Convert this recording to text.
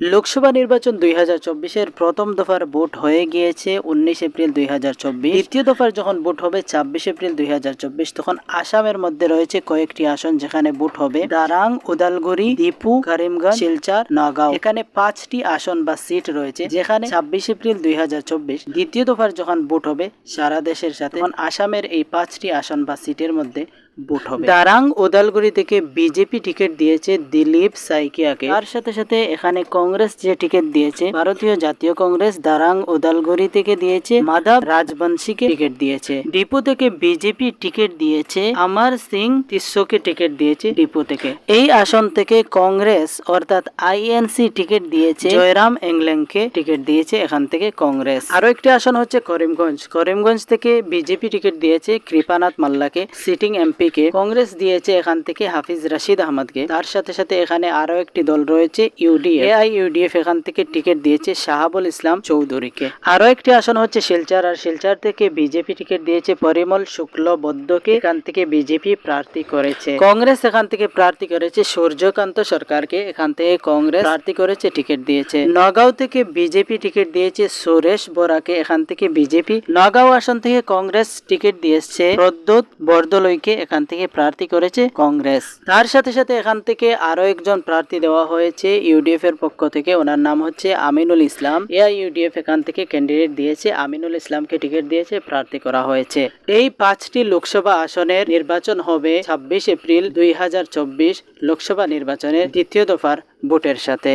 লোকসভা নির্বাচন দুই হাজার চব্বিশের প্রথম দফার ভোট হয়ে গিয়েছে উনিশ এপ্রিল দুই হাজার চব্বিশ। দ্বিতীয় দফার যখন ভোট হবে ছাব্বিশ এপ্রিল দুই হাজার চব্বিশ, তখন আসামের মধ্যে রয়েছে কয়েকটি আসন যেখানে ভোট হবে। দারাং, উদালগুড়ি, দীপু, করিমগঞ্জ, শিলচার, নগাঁও। এখানে পাঁচটি আসন বা সিট রয়েছে যেখানে ছাব্বিশ এপ্রিল দুই হাজার চব্বিশ দ্বিতীয় দফার যখন ভোট হবে সারা দেশের সাথে। তখন আসামের এই পাঁচটি আসন বা সিটের মধ্যে ভোট হবে। দারাং উদালগুড়ি থেকে বিজেপি টিকিট দিয়েছে দিলীপ সাইকিয়াকে। তার সাথে সাথে এখানে কংগ্রেস যে টিকিট দিয়েছে ভারতীয় জাতীয় কংগ্রেস দারাং উদালগুড়ি থেকে দিয়েছে মাধব রাজবংশীকে টিকিট দিয়েছে। ডিপো থেকে বিজেপি টিকিট দিয়েছে আমার সিং তিস্সোকে টিকিট দিয়েছে ডিপো থেকে। এই আসন থেকে কংগ্রেস অর্থাৎ আইএনসি টিকিট দিয়েছে জয়রাম এংলেংকে টিকিট দিয়েছে এখান থেকে কংগ্রেস। আরও একটি আসন হচ্ছে করিমগঞ্জ। করিমগঞ্জ থেকে বিজেপি টিকিট দিয়েছে কৃপানাথ মাল্লাকে সিটিং এমপি কে কংগ্রেস দিয়েছে এখান থেকে হাফিজ রাশিদ আহমদকে। তার সাথে সাথে এখানে আরও একটি দল রয়েছে, ইউডিএফ। এআই, ইউডিএফ এখান থেকে টিকিট দিয়েছে শাহাবুল ইসলাম চৌধুরীকে। আরও একটি আসন হচ্ছে শিলচর, আর শিলচর থেকে বিজেপি টিকিট দিয়েছে পরিমল শুক্ল শুক্লবদ্ধকে এখান থেকে বিজেপি প্রার্থী করেছে। কংগ্রেস এখান থেকে প্রার্থী করেছে সূর্যকান্ত সরকারকে। এখান থেকে কংগ্রেস প্রার্থী করেছে, টিকিট দিয়েছে। নগাঁও থেকে বিজেপি টিকিট দিয়েছে সুরেশ বোরাকে। এখান থেকে বিজেপি নগাঁও আসন থেকে কংগ্রেস টিকিট দিয়েছে প্রদ্যোৎ বরদলৈকে। এখান থেকে প্রার্থী করেছে কংগ্রেস। তার সাথে সাথে এখান থেকে আরও একজন প্রার্থী দেওয়া হয়েছে ইউডিএফ এর পক্ষ থেকে। ওনার নাম হচ্ছে আমিনুল ইসলাম। এআই ইউডিএফ এখান থেকে ক্যান্ডিডেট দিয়েছে। আমিনুল ইসলামকে টিকিট দিয়েছে, প্রার্থী করা হয়েছে। এই পাঁচটি লোকসভা আসনের নির্বাচন হবে ছাব্বিশ এপ্রিল দুই হাজার চব্বিশ লোকসভা নির্বাচনের দ্বিতীয় দফার ভোটের সাথে।